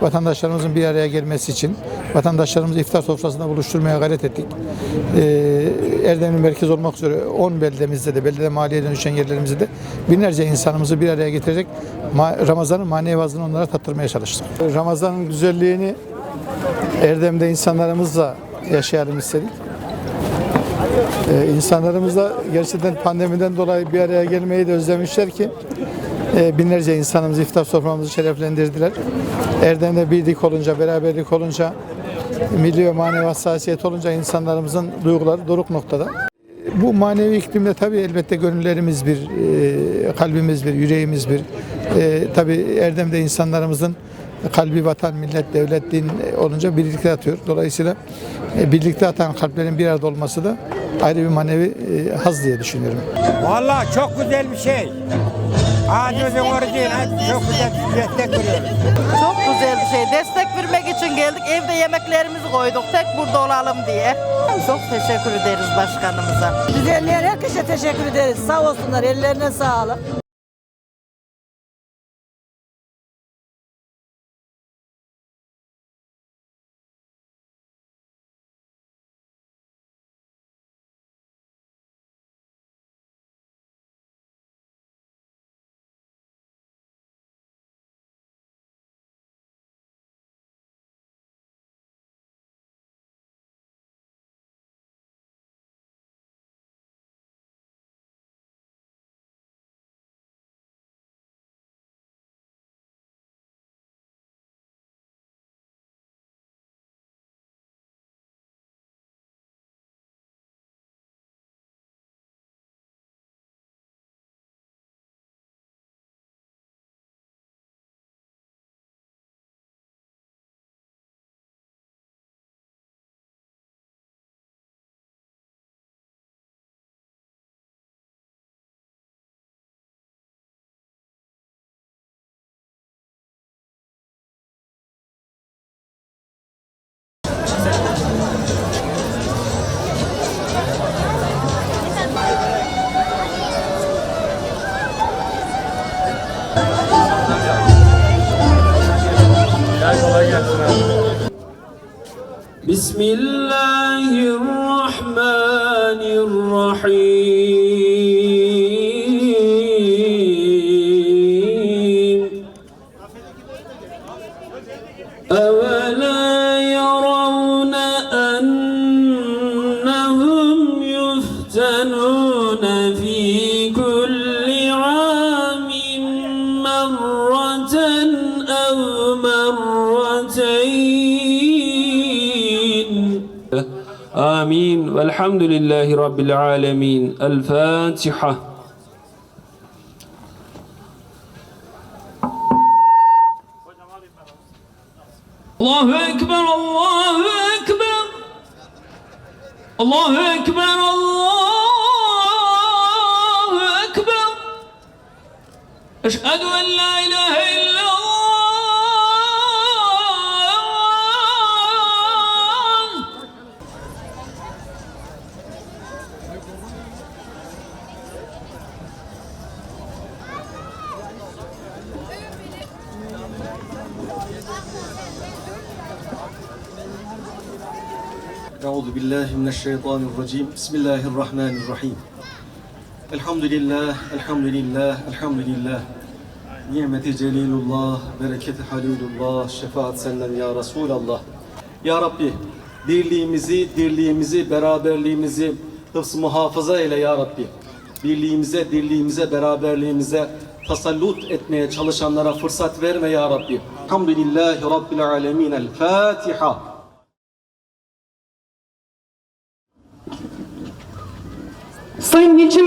vatandaşlarımızın bir araya gelmesi için vatandaşlarımızı iftar sofrasında buluşturmaya gayret ettik. Ee, Erdemli merkez olmak üzere 10 beldemizde de, beldede maliyeden düşen yerlerimizde de binlerce insanımızı bir araya getirerek ma- Ramazan'ın manevi vazını onlara tattırmaya çalıştık. Ramazan'ın güzelliğini Erdem'de insanlarımızla yaşayalım istedik. Ee, insanlarımız da gerçekten pandemiden dolayı bir araya gelmeyi de özlemişler ki e, binlerce insanımız iftar soframızı şereflendirdiler. Erdem'de birlik olunca, beraberlik olunca, milli ve manevi hassasiyet olunca insanlarımızın duyguları doruk noktada. Bu manevi iklimde tabii elbette gönüllerimiz bir, e, kalbimiz bir, yüreğimiz bir. E, tabii Erdem'de insanlarımızın kalbi vatan, millet, devlet, din olunca birlikte atıyor. Dolayısıyla e, birlikte atan kalplerin bir arada olması da ayrı bir manevi haz diye düşünüyorum. Vallahi çok güzel bir şey. Ağacımızın orijinal çok güzel bir destek veriyoruz. Çok güzel bir şey. Destek vermek için geldik. Evde yemeklerimizi koyduk. Tek burada olalım diye. Çok teşekkür ederiz başkanımıza. Düzenleyen herkese teşekkür ederiz. Sağ olsunlar, ellerine sağlık. بسم الله الرحمن الرحيم. أولا يرون أنهم يفتنون في كل آمين. والحمد لله رب العالمين. الفاتحة. الله أكبر الله أكبر. الله أكبر الله أكبر. أشهد أن لا إله إلا أعوذ بالله من الشيطان الرجيم بسم الله الرحمن الرحيم الحمد لله الحمد لله الحمد لله Nimeti celilullah, bereketi halilullah, şefaat senden ya Resulallah. Ya Rabbi, birliğimizi, dirliğimizi, beraberliğimizi hıfz muhafaza eyle ya Rabbi. Birliğimize, dirliğimize, beraberliğimize tasallut etmeye çalışanlara fırsat verme ya Rabbi. Elhamdülillahi Rabbil alemin. El Fatiha. Sayın Geçim